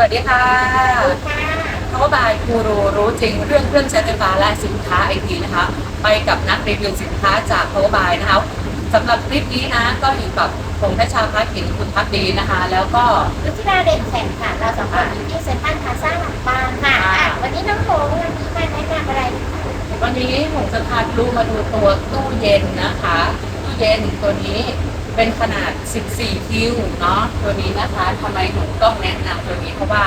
วัสดีค่ะเขาบายกูรูรู้จริงเรื่องเครื่องใช้ไฟฟ้าและสินค้าไอทีนะคะ ไปกับนักรีวิวสินค้าจากเขาบายนะคะสำหรับคลิปนี้นะก็อยู่กับผมพชชาพักหินคุณพักดีนะคะ แล้วก็รุจิราเด่นแสงค่ะ เราสองคนอยู่ที่เซ็นทรัลพลาซ่าหลังบ้านค่ะอะ วันนี้น้องโหงวันนี้มาแนะนำอะไร วันนี้ผมจะพาดูมาดูตัวตู้เย็นนะคะ ตู้เย็นตัวนี้ เป็นขนาด 14 คิวเนาะตัวนี้นะคะทำไมผมต้องแนะนำตัวนี้เพราะว่า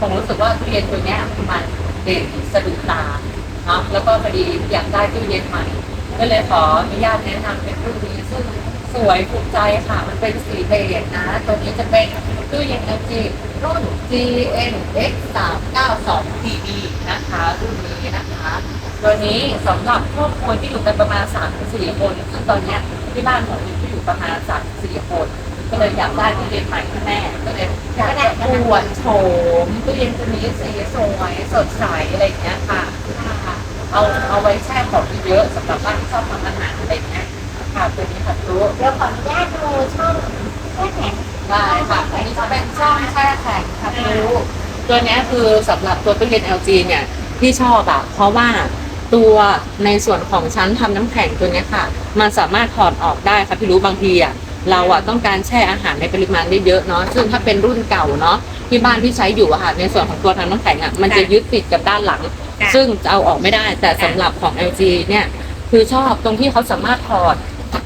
ผมรู้สึกว่าตู้เย็นตัวนี้มันเด่นสะดุดตาเนาะแล้วก็พอดีอยากได้ตู้เย็นใหม่ก็เลยขออนุญาตแนะนำเป็นรุ่นนี้ซึ่งสวยถูกใจค่ะ มันเป็นสีเบจนะ ตัวนี้จะเป็นตู้เย็น LG รุ่น GN X 3 9 2 TB นะคะรุ่นนี้นะคะตัวนี้สำหรับครอบครัวที่อยู่กันประมาณ3-4คนซึ่งตอนนี้ที่บ้านผมอยู่ที่อยู่ ประมาณ3ถึง4คนก็เลยอยากได้ตู้เย็นใหม่ให้แม่ก็เลยอยากจะอวดโฉมตู้เย็นตัวนี้สีสวยสดใสอะไรอย่างเงี้ยค่ะ เอาเอาไว้แช่ของเยอะสำหรับบ้านที่ชอบทำอาหารอะไรอย่างเงี้ยค่ะตัวนี้ค่ะรู้เดี๋ยวขออนุญาตดูช่องแค่แข็งได้ค่ะอันนี้จะเป็นช่องแช่แข็งค่ะรู้ตัวเนี้ยคือสำหรับตัวตู้เย็น LG เนี่ยที่ชอบอะเพราะว่า ตัวในส่วนของชั้นทำน้ำแข็งตัวเนี้ยค่ะ มันสามารถถอดออกได้ค่ะพี่รู้บางทีอะเราอะต้องการแช่อาหารในปริมาณได้เยอะเนาะซึ่งถ้าเป็นรุ่นเก่าเนาะที่บ้านที่ใช้อยู่อะค่ะในส่วนของตัวทำน้ำแข็งอะมันจะยึดติดกับด้านหลัง ซึ่งจะเอาออกไม่ได้แต่สำหรับของ LG เนี่ยคือชอบตรงที่เขาสามารถถอด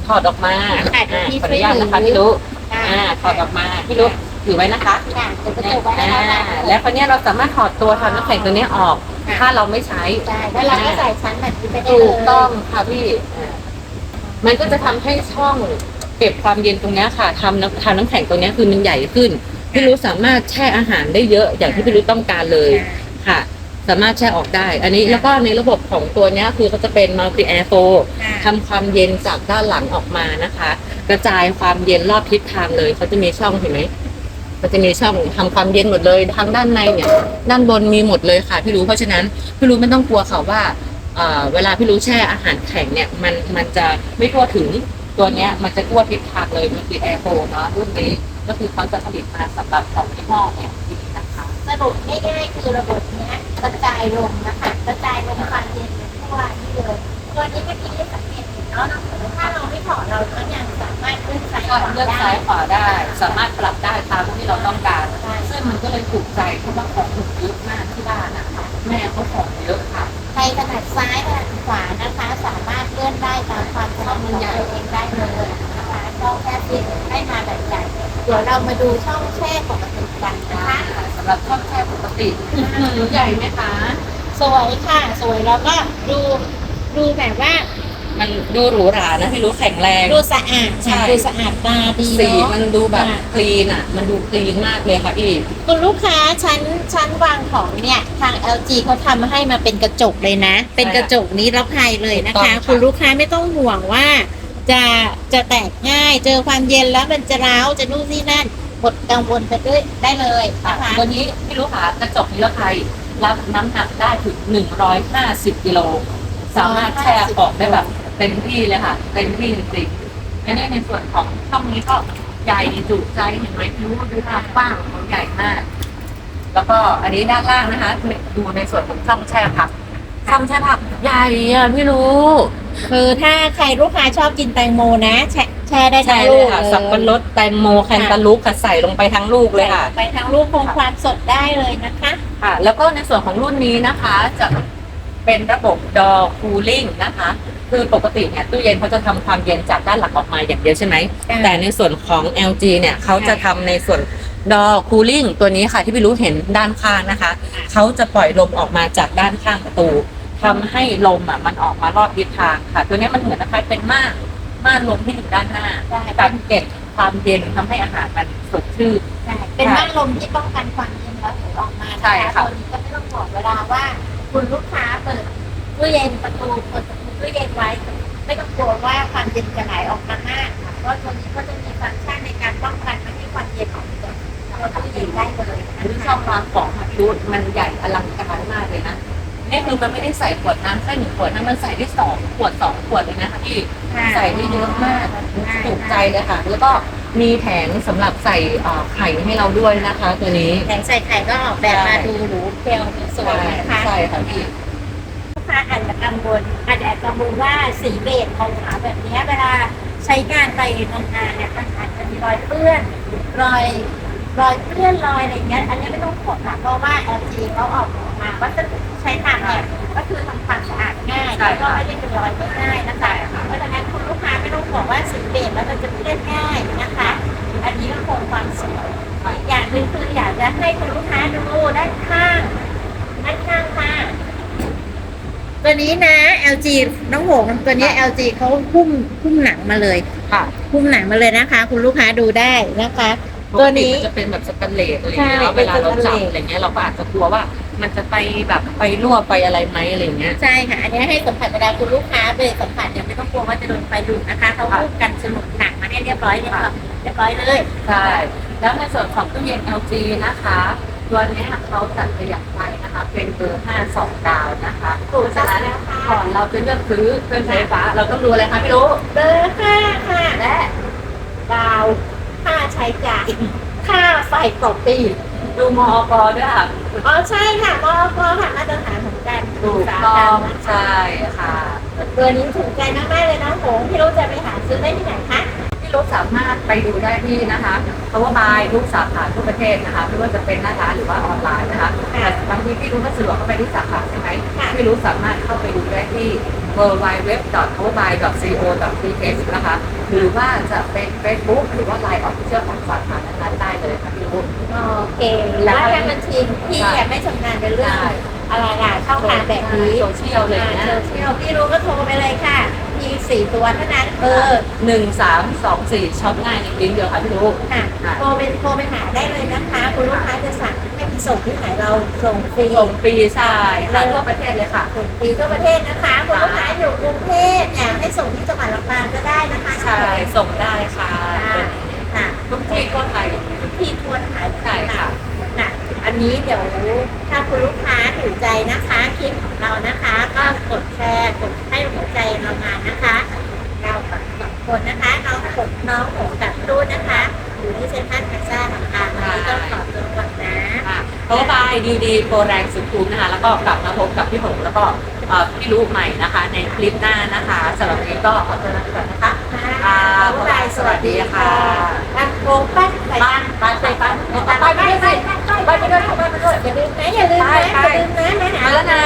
ถอดออกมาอ่าขออนุญาตนะคะพี่รู้ค่ะอ่าถอดออกมาพี่รู้ถือไว้นะคะค่ะเดี๋ยวจะจบไว้ให้อ่าแล้วนะแล้วคราวเนี้ยเราสามารถถอดตัวทำน้ำแข็งตัวเนี้ยออก ถ้าเราไม่ใช้ใช่แล้วเราก็ใส่ชั้นแบบนี้ไปได้ถูเลยกต้องค่ะพี่อ่ามันก็จะทำให้ช่องเก็บความเย็นตรงเนี้ยค่ะทำน้ำทำน้ำแข็งตรงเนี้ยคือมันใหญ่ขึ้น พี่รู้สามารถแช่อาหารได้เยอะอย่างที่พี่รู้ต้องการเลย ค่ะ สามารถแช่ออกได้ อันนี้แล้วก็ในระบบของตัวเนี้ยคือเขาจะเป็น multi air flow ทำความเย็นจากด้านหลังออกมานะคะ กระจายความเย็นรอบทิศทางเลยเขาจะมีช่องเห็นไหม มันจะมีช่องทำความเย็นหมดเลยทางด้านในเนี่ย ด้านบนมีหมดเลยค่ะพี่รู้เพราะฉะนั้นพี่รู้ไม่ต้องกลัวค่ะว่าเวลาพี่รู้แช่อาหารแข็งเนี่ยมันมันจะไม่ทั่วถึงตัวเนี้ยมันจะทั่วทิศทางเลยมันคือแอร์โฟเนาะรุ่นนี้ก็คือเขาจะผลิตมาสำหรับของยี่ห้อเนี่ยนะคะสรุปง่ายๆคือระบบเนี้ยกระจายลมนะคะกระจายลมความเย็นทั่วนี่เลยตัวนี้เมื่อกี้ได้สังเกต นเนาะน้องโหงถ้าเราไม่ถอดเราก็ยังสามารถเลื่อนซ้ายขก็วาเลือกได้ซ้ายขวาได้ สามารถปรับได้ตามที่เราต้องการซึ่งมันก็เลยถูกใจเพราะว่าของถูกเยอะมากที่บ้านนะคะแม่เขาของเยอะค่ะ ใครถนัดซ้ายถนัดขวานะคะ สามารถเลื่อนได้ตามความชอบของตัวเองได้เลยนะคะช่องแค่เพียงให้มาแบบใหญ่เดี๋ยวเรามาดูช่องแช่ปกติกันนะคะสำหรับช่องแช่ปกติใหญ่ไหมคะ สวยค่ะ สวยแล้วก็ดูดูแบบว่า มันดูหรูหรานะพี่รู้แข็งแรง ดูสะอาดใช่ ค่ะดูสะอาดตาดีสีเนาะมันดูแบบค่ะคลีนอะ มันดูคลีนมากเลยค่ะพี่ คุณลูกค้าชั้นชั้นวางของเนี่ยทาง LG เขาทำให้มาเป็นกระจกเลยนะ เป็นกระจกนิรภัยเลยนะถูกต้คะ องค่ะ คุณลูกค้าไม่ต้องห่วงว่า จะจะแตกง่ายเจอความเย็นแล้วมันจะร้าวจะนู่นนี่นั่นหมดกังวลไปด้วยได้เลยนะคะวันนี้พี่รู้ค่ะกระจกนิรภัยรับน้ำหนักได้ถึง 150กิโลสามารถแช่ออกได้แบบ เต็มที่เลยค่ะเต็มที่จริงๆอันนี้ในส่วนของช่องนี้ก็ใหญ่จุใจเห็นไหมพี่รู้ดูความกว้างของเขาใหญ่มาก แล้วก็อันนี้ด้านล่างนะคะดูในส่วนของช่องแช่ผักช่องแช่ผักใหญ่อะพี่รู้ คือถ้าใครลูกค้าชอบกินแตงโมนะ แช่แช่ได้ทั้ใช่งเลลูยกค่ะเลยสับปะรดแตงโมแคนตาลูปค่ะใส่ลงไปทั้งลูกเลยค่ะ ไปทั้งลูกคงความสดได้เลยนะคะ ค่ะแล้วก็ในส่วนของรุ่นนี้นะคะจะเป็นระบบดอคูลิ่งนะคะ คือปกติเนี่ยตู้เย็นเขาจะทำความเย็นจากด้านหลังออกมาอย่างเดียวใช่ไหมค่ะแต่ในส่วนของ LG เนี่ยเขาจะทำในส่วนดอคูลิ่งตัวนี้ค่ะที่พี่รู้เห็นด้านข้างนะคะเขาจะปล่อยลมออกมาจากด้านข้างประตูทำให้ลมอะมันออกมารอบทิศทางค่ะ ตัวนี้มันเหมือนนะคะเป็นม่านม่านลมที่อยู่ด้านหน้าได้กักเก็บความเย็นทำให้อาหารมันสดชื่น ใช่เป็นม่านลมที่ป้องกันความเย็นแล้วถึงออกมาใช่นะคะค่ะตัวนี้ก็ไม่ต้องบอกเวลาว่า คุณลูกค้าเปิดตู้เย็นประตูเปิดประ ตูตู้เย็นไว้ ไม่ต้องกลัวว่าความเย็นจะไหลออกมามากค่ะเพราะตัวนี้ก็จะมีฟังก์ชันในการป้องกันไม่ให้ความเย็นออกจากตัวตู้เย็นได้เลยหรือช่องวางของค่ะพี่รู้มันใหญ่อลังการมากเลยนะนี่คือมันไม่ได้ใส่ขวดน้ำแค่หนึ่งขวดนะมันใส่ได้สองขวดสองขวดเลยนะคะพี่ใส่ได้เยอะมากถูกใจเลยค่ะ แล้วก็มีแผงสำหรับใส่เอ่อไข่ให้เราด้วยนะคะ ตัวนี้แผงใส่ไข่ก็ออกแบบมาดูหรูเปรี้ยวสวยนะคะใช่ค่ะพี่ลูกค้าอาจจะกังวลอาจจะกังวลว่าสีเบจของขาแบบนี้เวลาใช้งานไปทำงานเนี่ยมันอาจจะมีรอยเปื้อนรอยรอยเปื้อนรอยอะไรเงี้ยอันนี้ไม่ต้องห่วงค่ะเพราะว่า LG เขาออกมาวัสดุใช้ทำเนี่ยก็คือทำความสะอาดง่ายแล้วก็ไม่ได้เป็นรอยง่ายนะคะเพราะฉะนั้นคุณลูกค้าไม่ต้องห่วงว่าสีเบจแล้วมันจะเปื้อนง่ายนะคะ อันนี้ก็คงความสวยอีกอย่างหนึ่งคืออยากจะให้คุณลูกค้าดูด้านข้างด้านข้างค่ะ ตัวนี้นะ LG น้องหงส์ตัวนี้ LG เขาหุ้มหุ้มหนังมาเลยค่ะหุ้มหนังมาเลยนะคะ คุณลูกค้าดูได้นะคะ ตัวนี้ปกติมัจะเป็นแบบสแตนเลสอะไรอย่างใช่เงี้ยแล้วเวลาเราเป็นสแตนจัเลบสอะไรเงี้ยเราก็อาจจะกลัวว่า มันจะไปแบบไปรั่วไปอะไรไหมอะไรเงี้ยใช่ค่ะอันนี้ให้สัมผัสเวลาคุณลูกค้าไปสัมผัสเนี่ยไม่ต้องกลัวว่าจะโดนไฟดูดนะคะเขาหุ้มกันสนุกหนังมาให้เรียบร้อยเรียบร้อยเรียบร้อยเลยใช่แล้วในส่วนของตู้เย็น LG นะคะ ตัวเนี้ยเขาจัดประหยัดไฟนะคะ เป็นเบอร์5 2ดาวนะคะเพราะฉะนั้นก่อนเราจะเลือกซื้อเครื่องใช้ไฟฟ้า เราต้องดูอะไรคะพี่รู้เบอร์ห้าค่ะและดาวค่าใช้จ่ายค่าไฟต่อปีดูมอกด้วยค่ะอ๋อใช่ค่ะมอกค่ะมาตรฐานของการถูกสาหต้กรอรมงนะคะใช่ค่ะตัวนี้ถูกใจมากๆเลยน้องหงพี่รู้จะไปหาซื้อได้ที่ไหนคะ พี่รู้สามารถไปดูได้ที่นะคะเพราะว่าบายทุกสาขาทั่วประเทศนะคะไม่ว่าจะเป็นหน้าร้านหรือว่าออนไลน์นะคะแต่บางทีพี่รู้ก็สะดวกเข้าไปที่สาขาใช่ไหมค่ะพี่รู้สามารถเข้าไปดูได้ที่ w w w p o w e r b y c o th นะคะหรือว่าจะเป็น Facebook หรือว่า Line Official ของสาขานั้นๆได้เลยค่ะพี่รู้โอเคแล้วถ้าบัญชีพี่ยังไม่ชำนาญในเรื่องอะไรล่ะช่องทางแบบนี้โซเชียลเลยนะโซเชียลพี่รู้ก็โทรไปเลยค่ะมี สี่ตัวเท่านั้นเออหนึ่งสามสองสี่ช็อปง่ายในลิงก์เดียวค่ะพี่รู้ค่ะค่ะโทรไปโทรไปหาได้เลยนะคะ คุณลูกค้าจะสั่งให้ไปส่งที่ไหนเราส่งฟรีส่งฟรีใช่ค่ะทั่วประเทศเลยค่ะส่งฟรีทั่วประเทศนะคะคุณลูกค้าอยู่กรุงเทพเนี่ยให้ส่งที่จังหวัดลำปางก็ได้นะคะใช่ส่งได้ค่ะค่ะทุกที่ทั่วไทยที่ทวนหายใช่ค่ะค่ะอันนี้เดี๋ยวถ้าคุณลูกค้าถูกใจนะคะคลิปของเรานะคะ ก็กดแชร์กดให้หัวใจเรามานะคะเราสอง คนนะคะเรากดน้องหงกับรุ่นนะคะ อยู่ที่เซ็นทรัลพลาซ่าของทางวันนี้ต้องขอตัวก่อนนะค่ะเพราะว่าบายดีดีโปรแรงสุดคุ้มนะคะ แล้วก็กลับมาพบกับพี่หงแล้วก็เอ่อพี่ลูกใหม่นะคะ ในคลิปหน้านะคะสำหรับวันนี้ก็ขอตัวลาไปก่อนนะคะค่ะบ๊ายบายสวัสดีค่ะอะโกงปั้นไปบ้านบ้านไปบ้านไปไปด้วยสิไปไปด้วยไปไปด้วยอย่าลืมนะอย่าลืมนะอย่าลืมนะมาหามาแล้วนะ